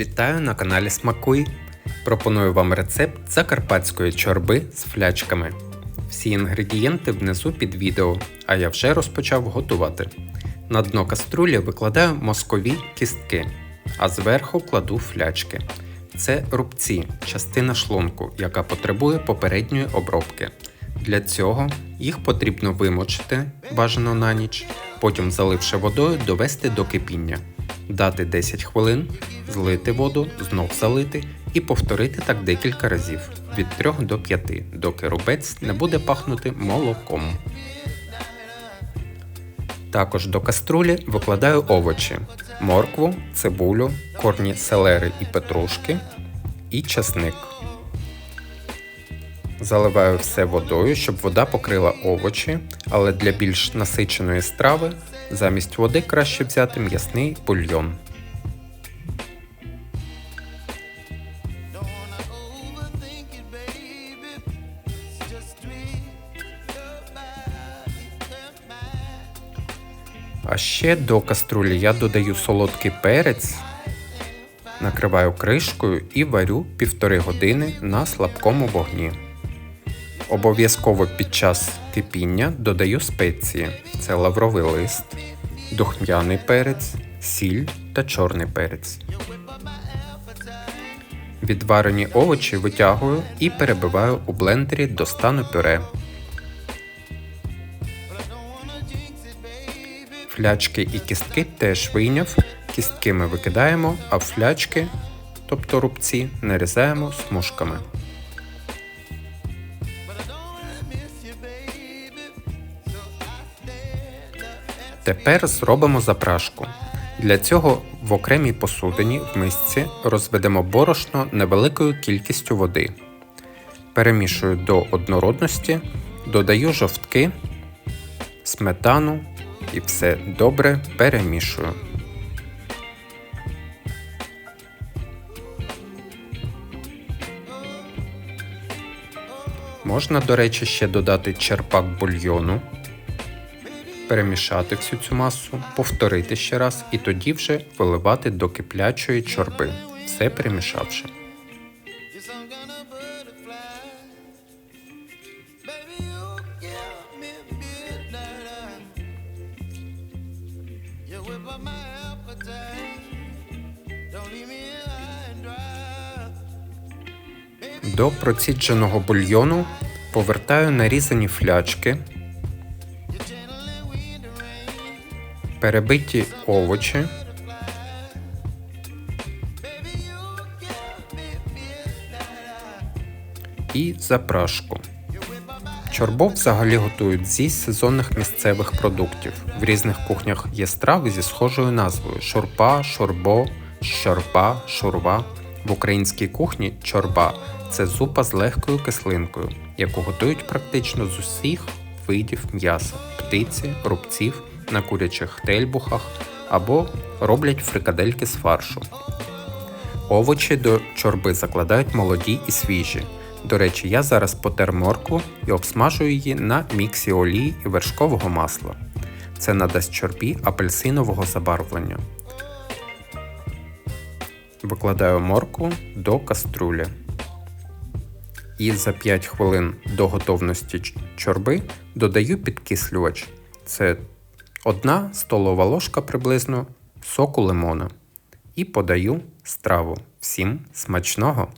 Вітаю на каналі Смакуй. Пропоную вам рецепт закарпатської чорби з флячками. Всі інгредієнти внизу під відео, а я вже розпочав готувати. На дно каструлі викладаю мозкові кістки, а зверху кладу флячки. Це рубці, частина шлунку, яка потребує попередньої обробки. Для цього їх потрібно вимочити бажано на ніч, потім заливши водою довести до кипіння, дати 10 хвилин, злити воду, знов залити і повторити так декілька разів від 3 до 5, доки рубець не буде пахнути молоком. Також до каструлі викладаю овочі: моркву, цибулю, корні селери і петрушки і часник. Заливаю все водою, щоб вода покрила овочі, але для більш насиченої страви замість води краще взяти м'ясний бульйон. А ще до каструлі я додаю солодкий перець, накриваю кришкою і варю півтори години на слабкому вогні. Обов'язково під час кипіння додаю спеції: це лавровий лист, духмяний перець, сіль та чорний перець. Відварені овочі витягую і перебиваю у блендері до стану пюре. Флячки і кістки теж вийняв. Кістки ми викидаємо, а флячки, тобто рубці, нарізаємо смужками. Тепер зробимо запрашку. Для цього в окремій посудині в мисці розведемо борошно невеликою кількістю води. Перемішую до однородності, додаю жовтки, сметану і все добре перемішую. Можна, до речі, ще додати черпак бульйону перемішати всю цю масу, повторити ще раз і тоді вже виливати до киплячої чорби, все перемішавши. До процідженого бульйону повертаю нарізані флячки. Перебиті овочі. І запрашку. Чорбо взагалі готують зі сезонних місцевих продуктів. В різних кухнях є страви зі схожою назвою шурпа, шурбо, щорба, шурва. В українській кухні чорба це зупа з легкою кислинкою, яку готують практично з усіх видів м'яса, птиці, рубців на курячих тельбухах або роблять фрикадельки з фаршу. Овочі до чорби закладають молоді і свіжі. До речі, я зараз потер моркву і обсмажую її на міксі олії і вершкового масла. Це надасть чорбі апельсинового забарвлення. Викладаю моркву до каструлі. І за 5 хвилин до готовності чорби додаю підкислювач. Це Одна столова ложка приблизно соку лимона. І подаю страву. Всім смачного!